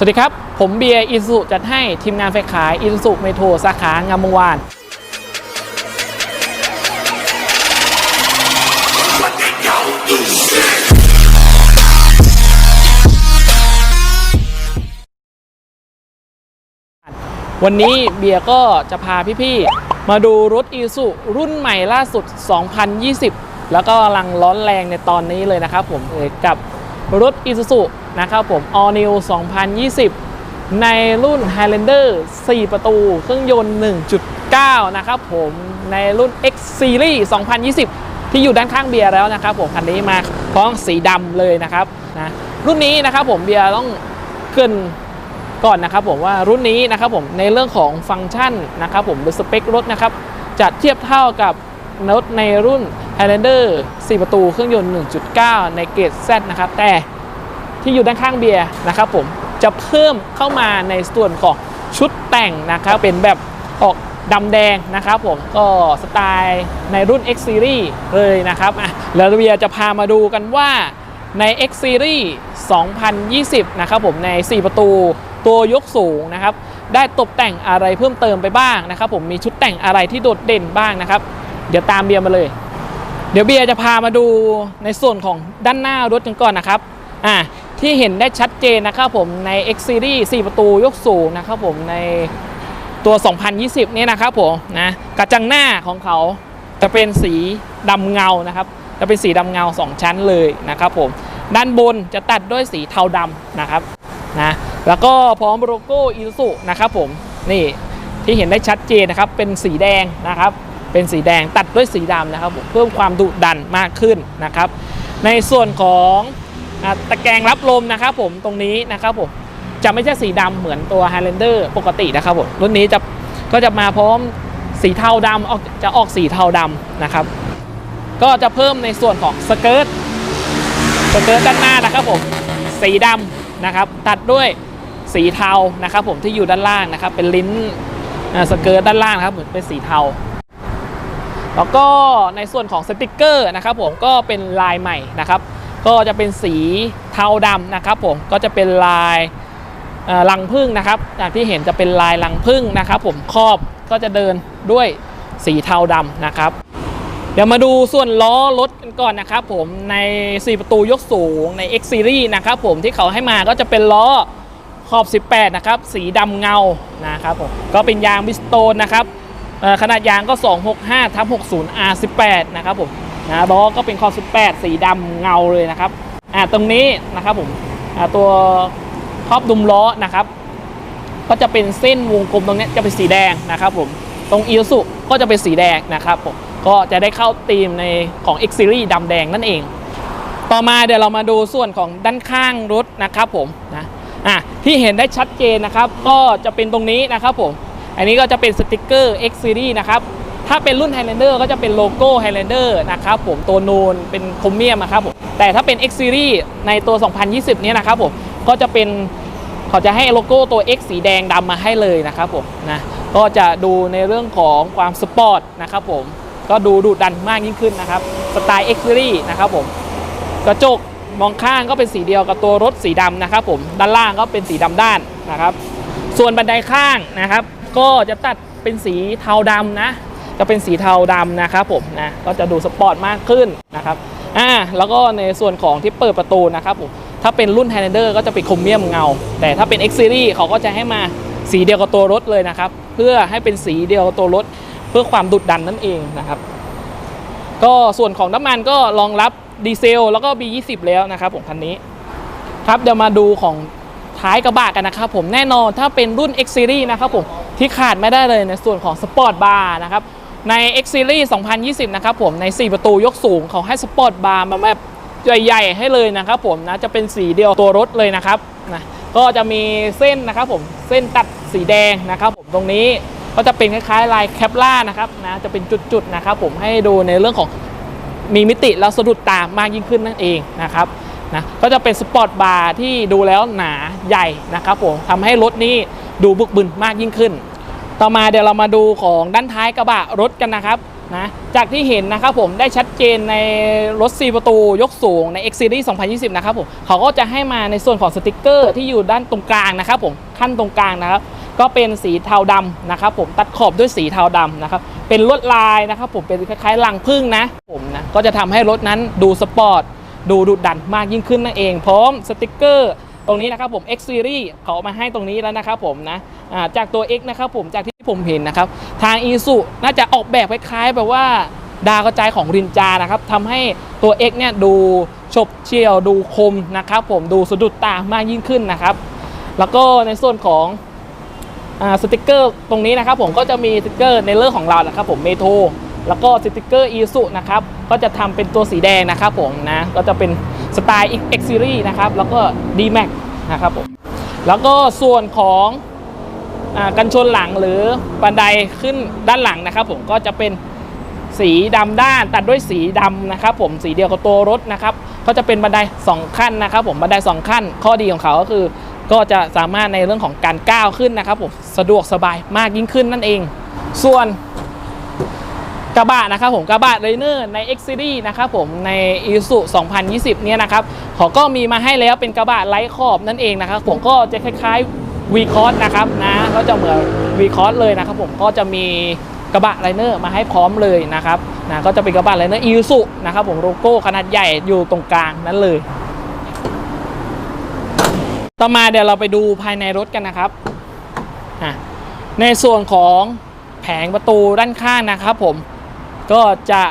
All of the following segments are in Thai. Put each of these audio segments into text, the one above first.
สวัสดีครับ ผมเบียร์อิสุจัดให้ทีมงานไฟขายอิสุเมโทรสาขางามวงวาน วันนี้เบียร์ก็จะพาพี่ๆ มาดูรถอีสุรุ่นใหม่ล่าสุด 2020 แล้วก็กำลังร้อนแรงในตอนนี้เลยนะครับผมกับ รถ i s u z u นะครับผม All New 2020 ในรุ่น Highlander 4 ประตู เครื่องยนต์ 1.9 นะครับผมในรุ่น X Series 2020 ที่อยู่ด้านข้างเบียร์แล้วนะครับผมคันนี้มาพร้อมสีดำเลยนะครับนะรุ่นนี้นะครับผมเบียร์ต้องขึ้นก่อนนะครับผมว่ารุ่นนี้นะครับผมในเรื่องของฟังก์ชันนะครับผมหรือสเปครถนะครับจะเทียบเท่ากับรถในรุ่น Highlander 4 ประตูเครื่องยนต์ 1.9 ในเกรด Z นะครับ แต่ที่อยู่ด้านข้างเบียร์นะครับผมจะเพิ่มเข้ามาในส่วนของชุดแต่งนะครับ เป็นแบบออกดำแดงนะครับผมก็สไตล์ในรุ่น X Series เลยนะครับอะแล้วเบียร์จะพามาดูกันว่าใน X Series 2020 นะครับผมใน 4 ประตูตัวยกสูงนะครับ ได้ตกแต่งอะไรเพิ่มเติมไปบ้างนะครับ ผมมีชุดแต่งอะไรที่โดดเด่นบ้างนะครับ เดี๋ยวตามเบียร์มาเลย เดี๋ยวเบียร์จะพามาดูในส่วนของด้านหน้ารถกันก่อนนะครับอ่าที่เห็นได้ชัดเจนนะครับผมใน X Series 4 ประตูยกสูงนะครับผมในตัว 2020เนี่ยนะครับผมนะกระจังหน้าของเขาจะเป็นสีดำเงานะครับ จะเป็นสีดำเงา 2 ชั้นเลยนะครับผมด้านบนจะตัดด้วยสีเทาดำนะครับนะแล้วก็พร้อมโลโก้อิซุนะครับผมนี่ที่เห็นได้ชัดเจนนะครับเป็นสีแดงนะครับ เป็นสีแดงตัดด้วยสีดำนะครับผมเพิ่มความดุดันมากขึ้นนะครับ ในส่วนของอตะแกรงรับลมนะครับผมตรงนี้นะครับผมจะไม่ใช่สีดำเหมือนตัว Highlander ปกตินะครับผมรุ่นนี้จะก็จะมาพร้อมสีเทาดำออกจะออกสีเทาดำนะครับ ก็จะเพิ่มในส่วนของสเกิร์ตสเกิร์ตด้านหน้านะครับผมสีดำนะครับ ตัดด้วยสีเทานะครับ ผมที่อยู่ด้านล่างนะครับ เป็นลิ้นสเกิร์ตด้านล่างครับเหมือนเป็นสีเทา แล้วก็ในส่วนของสติกเกอร์นะครับผมก็เป็นลายใหม่นะครับ ก็จะเป็นสีเทาดำนะครับผมก็จะเป็นลายเอ่อรังพึ่งนะครับอย่างที่เห็นจะเป็นลายรังพึ่งนะครับผมครอบก็จะเดินด้วยสีเทาดำนะครับ เดี๋ยวมาดูส่วนล้อรถกันก่อนนะครับผมใน 4 ประตูยกสูงใน X Series นะครับผมที่เขาให้มาก็จะเป็นล้อขอบ 18 นะครับ สีดำเงานะครับผมก็เป็นยางบิสโตนนะครับ ขนาดยางก็ 265ทับ60 R18 นะครับผมนะล้อก็เป็นขอบ18 สีดำเงาเลยนะครับอ่าตรงนี้นะครับผมอ่าตัวครอบดุมล้อนะครับ ก็จะเป็นเส้นวงกลมตรงนี้จะเป็นสีแดงนะครับผมตรงอีสุก็จะเป็นสีแดงนะครับผมก็จะได้เข้าธีมในของ X Series ดำแดงนั่นเอง ต่อมาเดี๋ยวเรามาดูส่วนของด้านข้างรถนะครับผมนะอะที่เห็นได้ชัดเจนนะครับ ก็จะเป็นตรงนี้นะครับผม อันนี้ก็จะเป็นสติกเกอร์ X Series นะครับถ้าเป็นรุ่น Highlander ก็จะเป็นโลโก้ Highlander นะครับผมตัวนูนเป็นโครเมียมนะครับผมแต่ถ้าเป็น X Series ในตัว 2020 เนี้นะครับผมก็จะเป็นเขาจะให้โลโก้ตัว X สีแดงดำมาให้เลยนะครับผมนะก็จะดูในเรื่องของความสปอร์ตนะครับผมก็ดูดุดันมากยิ่งขึ้นนะครับสไตล์ X Series นะครับผมกระจกมองข้างก็เป็นสีเดียวกับตัวรถสีดำนะครับผมด้านล่างก็เป็นสีดำด้านนะครับ ส่วนบันไดข้างนะครับ ก็จะตัดเป็นสีเทาดำนะ จะเป็นสีเทาดำนะครับผมนะก็จะดูสปอร์ตมากขึ้นนะครับอ่าแล้วก็ในส่วนของที่เปิดประตูนะครับผมถ้าเป็นรุ่น Highlander ก็จะเป็นโครเมียมเงา แต่ถ้าเป็น X Series เขาก็จะให้มาสีเดียวกับตัวรถเลยนะครับ เพื่อให้เป็นสีเดียวกับตัวรถ เพื่อความดุดันนั่นเองนะครับ ก็ส่วนของน้ำมันก็รองรับดีเซลแล้วก็ B20 แล้วนะครับผมคันนี้ ครับเดี๋ยวมาดูของท้ายกระบะกันนะครับผมแน่นอนถ้าเป็นรุ่น X Series นะครับผม ที่ขาดไม่ได้เลยในส่วนของสปอร์ตบาร์นะครับใน X Series 2020 นะครับผมใน 4 ประตูยกสูงเขาให้สปอร์ตบาร์มาแบบใหญ่ๆให้เลยนะครับผมนะจะเป็นสีเดียวตัวรถเลยนะครับนะก็จะมีเส้นนะครับผมเส้นตัดสีแดงนะครับผมตรงนี้ก็จะเป็นคล้ายๆลายแคปล่านะครับนะจะเป็นจุดๆนะครับผมให้ดูในเรื่องของมีมิติแล้วสะดุดตามากยิ่งขึ้นนั่นเองนะครับนะก็จะเป็นสปอร์ตบาร์ที่ดูแล้วหนาใหญ่นะครับผมทำให้รถนี้ดูบึกบึนมากยิ่งขึ้น ต่อมาเดี๋ยวเรามาดูของด้านท้ายกระบะรถกันนะครับนะจากที่เห็นนะครับผมได้ชัดเจนในรถ 4 ประตูยกสูงใน X Series 2020 นะครับผมเขาก็จะให้มาในส่วนของสติกเกอร์ที่อยู่ด้านตรงกลางนะครับผมขั้นตรงกลางนะครับ ก็เป็นสีเทาดำนะครับผมตัดขอบด้วยสีเทาดำนะครับเป็นลวดลายนะครับผมเป็นคล้ายๆลังพึ่งนะผมนะก็จะทำให้รถนั้นดูสปอร์ตดูดุดันมากยิ่งขึ้นนั่นเอง พร้อมสติกเกอร์ ตรงนี้นะครับผม X Series เขาเอามาให้ตรงนี้แล้วนะครับผมนะาจากตัว X นะครับผมจากที่ผมเห็นนะครับ ทาง i s u น่าจะออกแบบคล้ายๆแบบว่าดาวกระจายของรินจานะครับทำให้ตัว X เนี่ยดูฉบเฉี่ยวดูคมนะครับผมดูสะดุดตามากยิ่งขึ้นนะครับ แล้วก็ในส่วนของอสติกเกอร์ตรงนี้นะครับผมก็จะมีสติกเกอร์ในเรื่องของเรานะครับผมเมโทรแล้วก็สติกเกอร์อีสุนะครับก็จะทำเป็นตัวสีแดงนะครับผมนะก็จะเป็น สไตล์ X Series นะครับ แล้วก็ D Max นะครับผมแล้วก็ส่วนของอกันชนหลังหรือบันไดขึ้นด้านหลังนะครับ ผมก็จะเป็นสีดำด้านตัดด้วยสีดำนะครับ ผมสีเดียวกับตัวรถนะครับ ก็จะเป็นบันได 2 ขั้นนะครับ ผมบันได 2 ขั้น ข้อดีของเขาก็คือ ก็จะสามารถในเรื่องของการก้าวขึ้นนะครับ ผมสะดวกสบายมากยิ่งขึ้นนั่นเอง ส่วน กระบะนะครับผมกระบะเรเนอร์ใน X Series นะครับผมใน i s u 2020 เนี่ยนะครับเขาก็มีมาให้แล้วเป็นกระบะไร้ขอบนั่นเองนะครับผมก็จะคล้ายๆ V c o s นะครับนะก็จะเหมือน V c o s เลยนะครับผมก็จะมีกระบะไลเนอร์มาให้พร้อมเลยนะครับนะก็จะเป็นกระบะไลเนอร์ i s u นะครับผมโลโก้ขนาดใหญ่อยู่ตรงกลางนั้นเลย ต่อมาเดี๋ยวเราไปดูภายในรถกันนะครับในส่วนของแผงประตูด้านข้างนะครับผม ก็จะ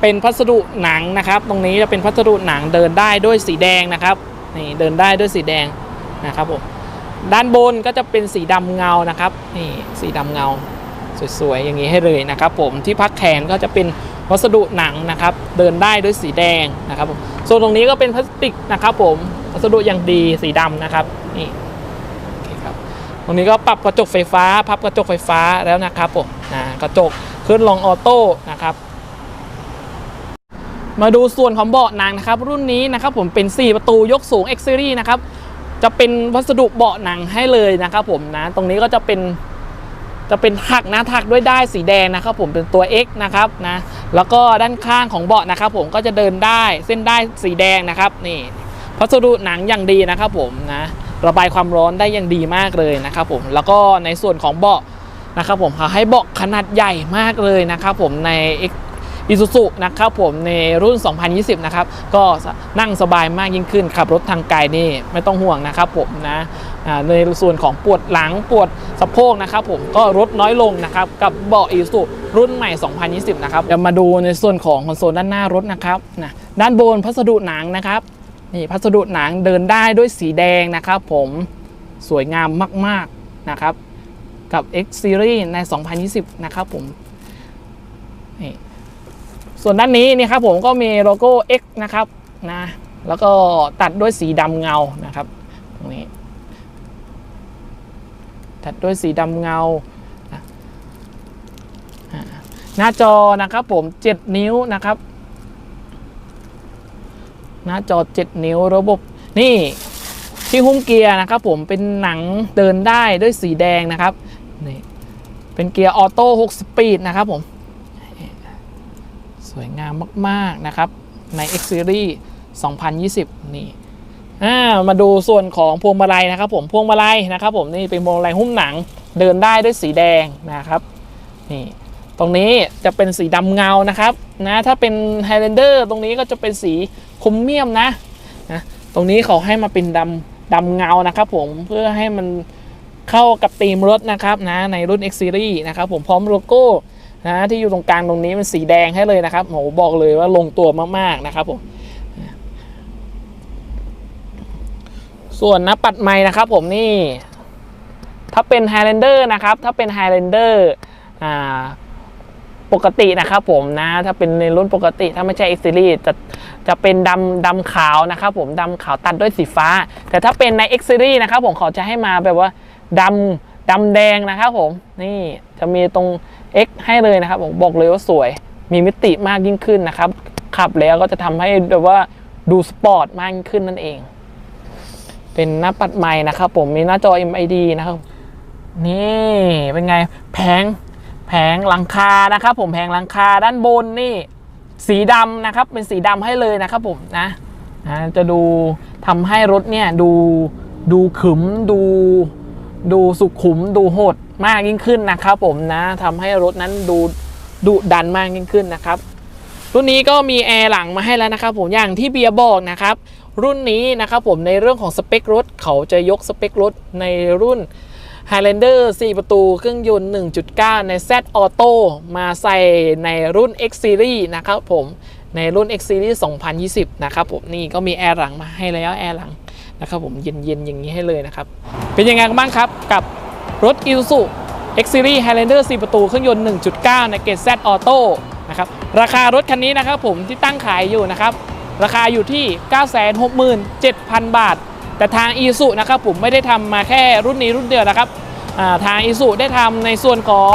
เป็นพัสดุหนังนะครับ ตรงนี้จะเป็นพัสดุหนังเดินได้ด้วยสีแดงนะครับนี่เดินได้ด้วยสีแดงนะครับผมด้านบนก็จะเป็นสีดำเงานะครับนี่สีดำเงาสวยๆอย่างนี้ให้เลยนะครับ ผมที่พักแขนก็จะเป็นวัสดุหนังนะครับ เดินได้ด้วยสีแดงนะครับผมส่วนตรงนี้ก็เป็นพลาสติกนะครับ ผมวัสดุอย่างดีสีดำนะครับนี่ ตรงนี้ก็ปรับกระจกไฟฟ้า พับกระจกไฟฟ้าแล้วนะครับผมนะกระจกขึ้นลองออโต้นะครับมาดูส่วนของเบาะหนังนะครับ รุ่นนี้นะครับผมเป็น 4 ประตูยกสูง X Series นะครับจะเป็นวัสดุเบาะหนังให้เลยนะครับผมนะตรงนี้ก็จะเป็นจะเป็นถักนะถักด้วยได้ายสีแดงนะครับ ผมเป็นตัว X นะครับนะแล้วก็ด้านข้างของเบาะนะครับ ผมก็จะเดินได้เส้นได้สีแดงนะครับนี่พัสดุหนังอย่างดีนะครับผมนะ ระบายความร้อนได้อย่างดีมากเลยนะครับผมแล้วก็ในส่วนของเบาะนะครับผมเขาให้เบาะขนาดใหญ่มากเลยนะครับผมใน X อิซูซุนะครับผมในรุ่น 2020 นะครับ ก็นั่งสบายมากยิ่งขึ้นขับรถทางไกลนี่ไม่ต้องห่วงนะครับผมนะในส่วนของปวดหลังปวดสะโพกนะครับผมก็ลดน้อยลงนะครับ กับเบาะอิซูซุรุ่นใหม่ 2020 นะครับเดี๋ยวมาดูในส่วนของคอนโซลด้านหน้ารถนะครับนะด้านบนพัสดุหนังนะครับ นี่พัสดุหนังเดินได้ด้วยสีแดงนะครับผมสวยงามมากๆนะครับกับ X Series ใน 2020 นะครับผมนี่ส่วนด้านนี้นี่ครับผมก็มีโลโก้ X นะครับนะแล้วก็ตัดด้วยสีดำเงานะครับตรงนี้ตัดด้วยสีดำเงานะอ่าหน้าจอนะครับผม 7 นิ้วนะครับ หน้าจอ 7 นิ้วระบบนี่ที่หุ้มเกียร์นะครับผมเป็นหนังเดินได้ด้วยสีแดงนะครับนี่เป็นเกียร์ออโต้6สปีดนะครับผมสวยงามมากๆนะครับใน X Series 2020 นี่อ่ามาดูส่วนของพวงมาลัยนะครับผมพวงมาลัยนะครับผมนี่เป็นพวงมาลัยหุ้มหนังเดินได้ด้วยสีแดงนะครับนี่ตรงนี้จะเป็นสีดำเงานะครับนะถ้าเป็น Highlander ตรงนี้ก็จะเป็นสี คมเมียมนะนะ ตรงนี้เขาให้มาเป็นดำดำเงานะครับผมเพื่อให้มันเข้ากับธีมรถนะครับนะในรุ่น X Series นะครับผมพร้อมโลโก้นะที่อยู่ตรงกลางตรงนี้เป็นสีแดงให้เลยนะครับโหบอกเลยว่าลงตัวมากๆนะครับผมส่วนน้าปัดไม้นะครับผมนี่ ถ้าเป็น Highlander นะครับ ถ้าเป็น Highlander อ่า ปกตินะครับผมนะถ้าเป็นในรุ่นปกติถ้าไม่ใช่ X Series จะจะเป็นดำดำขาวนะครับผมดำขาวตัดด้วยสีฟ้า แต่ถ้าเป็นใน X Series นะครับผมเขาจะให้มาแบบว่าดำดำแดงนะครับผมนี่จะมีตรง X ให้เลยนะครับผมบอกเลยว่าสวย มีมิติมากยิ่งขึ้นนะครับขับแล้วก็จะทำให้แบบว่าดูสปอร์ตมากยิ่งขึ้นนั่นเอง เป็นหน้าปัดใหม่นะครับผมมีหน้าจอ MID นะครับนี่เป็นไงแผง แผงหลังคานะครับผมแผงหลังคาด้านบนนี่สีดำนะครับเป็นสีดำให้เลยนะครับผมนะนะจะดูทำให้รถเนี่ยดูดูขึมดู ดูสุขุมดูโหดมากยิ่งขึ้นนะครับผมนะทำให้รถนั้นดูดุดันมากยิ่งขึ้นนะครับรุ่นนี้ก็มีแอร์หลังมาให้แล้วนะครับผมอย่างที่เบียร์บอกนะครับรุ่นนี้นะครับผมในเรื่องของสเปครถเขาจะยกสเปครถในรุ่น Highlander 4 ประตูเครื่องยนต์ 1.9 ใน Z Auto มาใส่ในรุ่น X Series นะครับผมในรุ่น X Series 2020 นะครับผมนี่ก็มีแอร์หลังมาให้แล้วแอร์หลังนะครับผมเย็นๆ อย่างนี้ให้เลยนะครับ เป็นยังไงกันบ้างครับกับรถ Isuzu X Series Highlander 4 ประตูเครื่องยนต์ 1.9 ในเกรด Z Auto นะครับราคารถคันนี้นะครับผมที่ตั้งขายอยู่นะครับราคาอยู่ที่ 967,000 บาท แต่ทาง i s u นะครับผมไม่ได้ทำมาแค่รุ่นนี้รุ่นเดียวนะครับ ทาง i s u ได้ทำในส่วนของ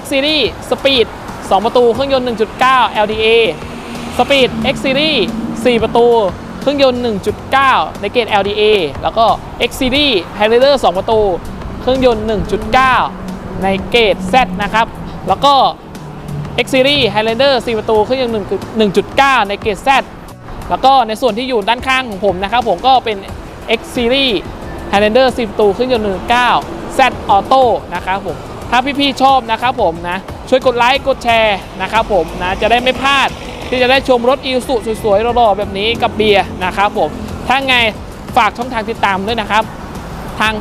X Series Speed 2 ประตูเครื่องยนต์ 1.9 LDA Speed X Series 4 ประตูเครื่องยนต์ 1.9 ในเกรด LDA แล้วก็ X Series Highlander 2 ประตู เครื่องยนต์ 1.9 ในเกรด Z นะครับ แล้วก็ X Series Highlander 4 ประตูเครื่องยนต์ 1.9 ในเกรด Z แล้วก็ในส่วนที่อยู่ด้านข้างของผมนะครับ ผมก็เป็น X Series Highlander 10ประตูเครื่องยนต์ 19 Z Auto นะครับผมถ้าพี่ๆชอบนะครับผมนะช่วยกดไลค์กดแชร์นะครับผมนะจะได้ไม่พลาดที่จะได้ชมรถอีสุสวยๆหล่อๆแบบนี้กับเบียร์นะครับผมถ้าไงฝากช่องทางติดตามด้วยนะครับ ทาง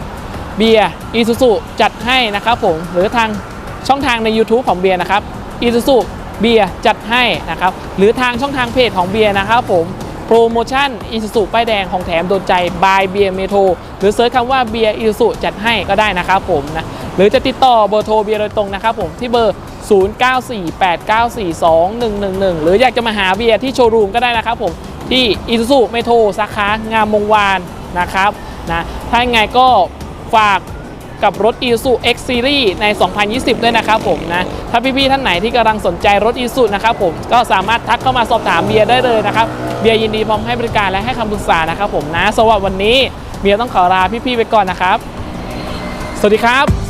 เบียร์อีซูซูจัดให้นะครับผมหรือทางช่องทางใน YouTube ของเบียร์นะครับอีซูซูเบียร์จัดให้นะครับหรือทางช่องทางเพจของเบียร์นะครับผม โปรโมชั่นอีซูซูป้ายแดงของแถมโดนใจบายเบียร์เมโทรหรือเซิร์ชคำว่าเบียร์อีซูซูจัดให้ก็ได้นะครับผมนะหรือจะติดต่อเบอร์โทรเบียร์โดยตรงนะครับผมที่เบอร์ 0948942111 หรืออยากจะมาหาเบียร์ที่โชว์รูมก็ได้นะครับผมที่อีซูซูเมโทรสาขางามวงวานนะครับนะถ้ายังไงก็ฝาก กับรถ i s u X Series ใน 2020 ด้วยนะครับผมนะ ถ้าพี่ๆท่านไหนที่กำลังสนใจรถ i s u นะครับผมก็สามารถทักเข้ามาสอบถามเบียร์ได้เลยนะครับ เบียร์ยินดีพร้อมให้บริการและให้คำปรึกษานะครับผมนะสวัสดีวันนี้เบียร์ต้องขอลาพี่ๆไปก่อนนะครับ สวัสดีครับ